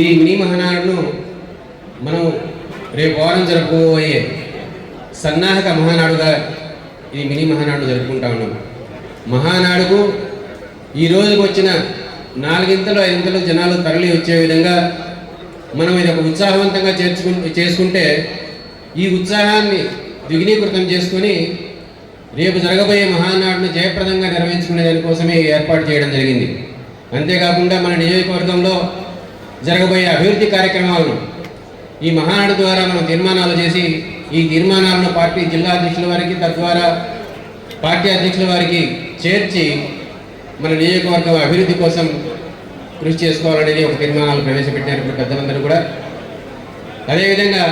ఈ మినీ మహానాడును మనం రేపు వారం జరుపుకోబోయే సన్నాహక మహానాడుగా ఈ మినీ మహానాడు జరుపుకుంటా ఉన్నాం. మహానాడుకు ఈ రోజుకు వచ్చిన నాలుగింతలు ఐదింతలు జనాలు తరలి వచ్చే విధంగా మనం ఇది ఒక ఉత్సాహవంతంగా చేర్చుకు చేసుకుంటే ఈ ఉత్సాహాన్ని ద్విగుణీకృతం చేసుకొని రేపు జరగబోయే మహానాడును జయప్రదంగా నిర్వహించుకునే దానికోసమే ఏర్పాటు చేయడం జరిగింది. అంతేకాకుండా మన నియోజకవర్గంలో జరగబోయే అభివృద్ధి కార్యక్రమాలను ఈ మహానాడు ద్వారా మనం తీర్మానాలు చేసి ఈ తీర్మానాలను పార్టీ జిల్లా అధ్యక్షుల వారికి తద్వారా పార్టీ అధ్యక్షుల వారికి చేర్చి మన నియోజకవర్గం అభివృద్ధి కోసం కృషి చేసుకోవాలనేది ఒక తీర్మానాలు ప్రవేశపెట్టారు పెద్దలందరూ కూడా. అదేవిధంగా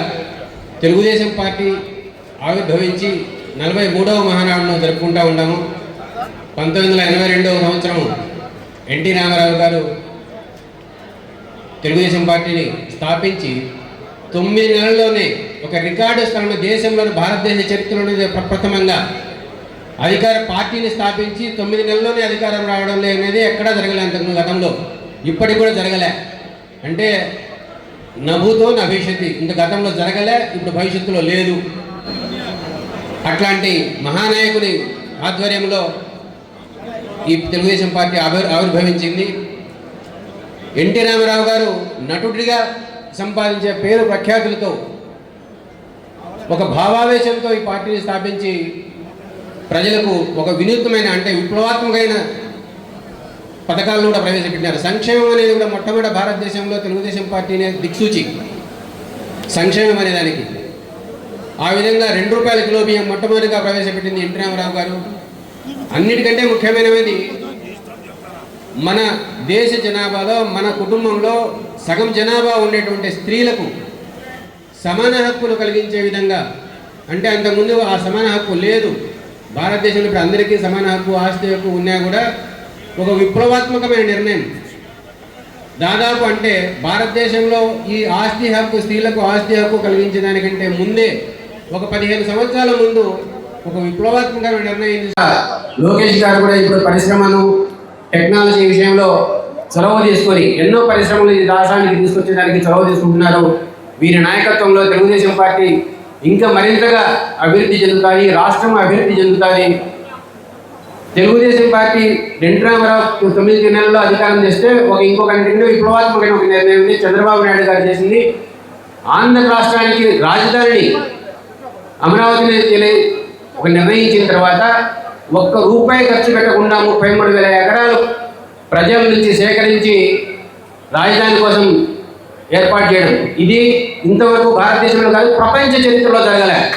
తెలుగుదేశం పార్టీ ఆవిర్భవించి నలభై మూడవ మహానాడును జరుపుకుంటూ ఉన్నాము. పంతొమ్మిది వందల ఎనభై రెండవ సంవత్సరం ఎన్టీ రామారావు గారు తెలుగుదేశం పార్టీని స్థాపించి తొమ్మిది నెలల్లోనే ఒక రికార్డు స్థలంలో దేశంలోని భారతదేశ చరిత్రలోనే ప్రప్రథమంగా అధికార పార్టీని స్థాపించి తొమ్మిది నెలల్లోనే అధికారం రావడం లే అనేది ఎక్కడా జరగలే అంతకు గతంలో. ఇప్పటికి కూడా జరగలే. అంటే నభూతో నభవిష్యత్తు ఇంత గతంలో జరగలే ఇప్పుడు భవిష్యత్తులో లేదు. అట్లాంటి మహానాయకుని ఆధ్వర్యంలో ఈ తెలుగుదేశం పార్టీ ఆవిర్ ఆవిర్భవించింది. ఎన్టీ రామారావు గారు నటుడిగా సంపాదించే పేరు ప్రఖ్యాతులతో ఒక భావావేశంతో ఈ పార్టీని స్థాపించి ప్రజలకు ఒక వినూత్నమైన అంటే విప్లవాత్మకమైన పథకాలను కూడా ప్రవేశపెట్టినారు. సంక్షేమం అనేది కూడా మొట్టమొదటి భారతదేశంలో తెలుగుదేశం పార్టీనే దిక్సూచి. సంక్షేమం అనే దానికి. ఆ విధంగా రెండు రూపాయల కిలో బియ్యం మొట్టమొదటిగా ప్రవేశపెట్టింది ఎన్టీ రామారావు గారు. అన్నిటికంటే ముఖ్యమైనది మన దేశ జనాభాలో మన కుటుంబంలో సగం జనాభా ఉండేటువంటి స్త్రీలకు సమాన హక్కులు కలిగించే విధంగా అంటే అంతకుముందు ఆ సమాన హక్కు లేదు. భారతదేశంలో ఇప్పుడు అందరికీ సమాన హక్కు ఆస్తి హక్కు ఉన్నా కూడా ఒక విప్లవాత్మకమైన నిర్ణయం. దాదాపు అంటే భారతదేశంలో ఈ ఆస్తి హక్కు స్త్రీలకు ఆస్తి హక్కు కలిగించే దానికంటే ముందే ఒక పదిహేను సంవత్సరాల ముందు ఒక విప్లవాత్మకమైన నిర్ణయం. లోకేష్ గారు కూడా ఇప్పుడు పరిశ్రమను టెక్నాలజీ విషయంలో చొరవ తీసుకొని ఎన్నో పరిశ్రమలు ఈ రాష్ట్రానికి తీసుకొచ్చేదానికి చొరవ తీసుకుంటున్నారు. వీరి నాయకత్వంలో తెలుగుదేశం పార్టీ ఇంకా మరింతగా అభివృద్ధి చెందుతాయి రాష్ట్రం అభివృద్ధి చెందుతాయి తెలుగుదేశం పార్టీ రెండు రామారావు తొమ్మిది నెలల్లో అధికారం చేస్తే ఒక ఇంకొక రెండు విప్లవాత్మకమైన ఒక నిర్ణయం చంద్రబాబు నాయుడు గారు చేసింది. ఆంధ్ర రాష్ట్రానికి రాజధానిని అమరావతిని ఒక నిర్ణయించిన తర్వాత ఒక్క రూపాయి ఖర్చు పెట్టకుండా ముప్పై మూడు వేల ఎకరాలు ప్రజల నుంచి సేకరించి రాజధాని కోసం ఏర్పాటు చేయడం. ఇది ఇంతవరకు భారతదేశంలో కాదు ప్రపంచ చరిత్రలో జరగలే.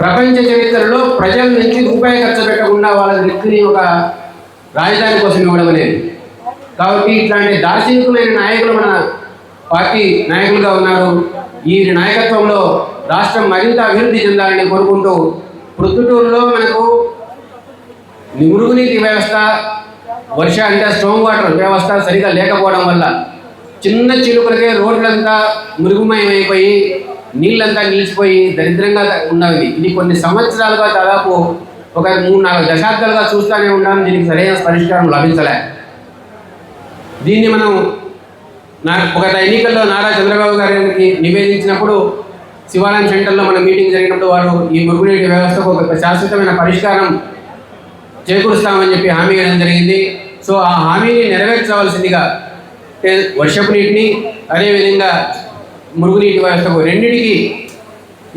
ప్రపంచ చరిత్రలో ప్రజల నుంచి రూపాయి ఖర్చు పెట్టకుండా వాళ్ళ వ్యక్తిని ఒక రాజధాని కోసం ఇవ్వడం అనేది. కాబట్టి ఇట్లాంటి దార్శనికులైన నాయకులు మన పార్టీ నాయకులుగా ఉన్నారు. ఈ నాయకత్వంలో రాష్ట్రం మరింత అభివృద్ధి చెందాలని కోరుకుంటూ ప్రొద్దుటూరులో మనకు మురుగునీటి వ్యవస్థ వర్ష అంటే స్ట్రాంగ్ వాటర్ వ్యవస్థ సరిగా లేకపోవడం వల్ల చిన్న చిలుకలకే రోడ్లంతా మృగుమయమైపోయి నీళ్ళంతా నిలిచిపోయి దరిద్రంగా ఉన్నది ఇది కొన్ని సంవత్సరాలుగా దాదాపు ఒక మూడు నాలుగు దశాబ్దాలుగా చూస్తూనే ఉన్నాం. దీనికి సరైన పరిష్కారం లభించలే. దీన్ని మనం నా ఒక ఎన్నికల్లో నారా చంద్రబాబు గారికి నివేదించినప్పుడు శివాలయం సెంటర్లో మన మీటింగ్ జరిగినప్పుడు వారు ఈ మురుగునీటి వ్యవస్థకు ఒక శాశ్వతమైన పరిష్కారం చేకూరుస్తామని చెప్పి హామీ ఇవ్వడం జరిగింది. సో ఆ హామీని నెరవేర్చవలసిందిగా వర్షపు నీటిని అదేవిధంగా మురుగునీటి వ్యవస్థకు రెండింటికి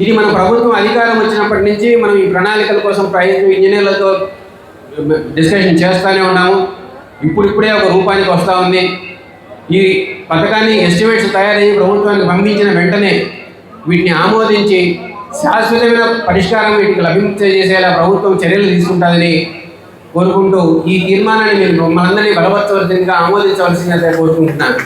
ఇది మన ప్రభుత్వం అధికారం వచ్చినప్పటి నుంచి మనం ఈ ప్రణాళికల కోసం ప్రయత్నం ఇంజనీర్లతో డిస్కషన్ చేస్తూనే ఉన్నాము. ఇప్పుడిప్పుడే ఒక రూపానికి వస్తూ ఉంది. ఈ పథకాన్ని ఎస్టిమేట్స్ తయారయ్యి ప్రభుత్వానికి పంపించిన వెంటనే వీటిని ఆమోదించి శాశ్వతమైన పరిష్కారం వీటికి లభించేసేలా ప్రభుత్వం చర్యలు తీసుకుంటుందని కోరుకుంటూ ఈ తీర్మానాన్ని మీరు మమ్మల్ని బలపరచవలసిందిగా ఆమోదించవలసిందిగా కోరుకుంటున్నాను.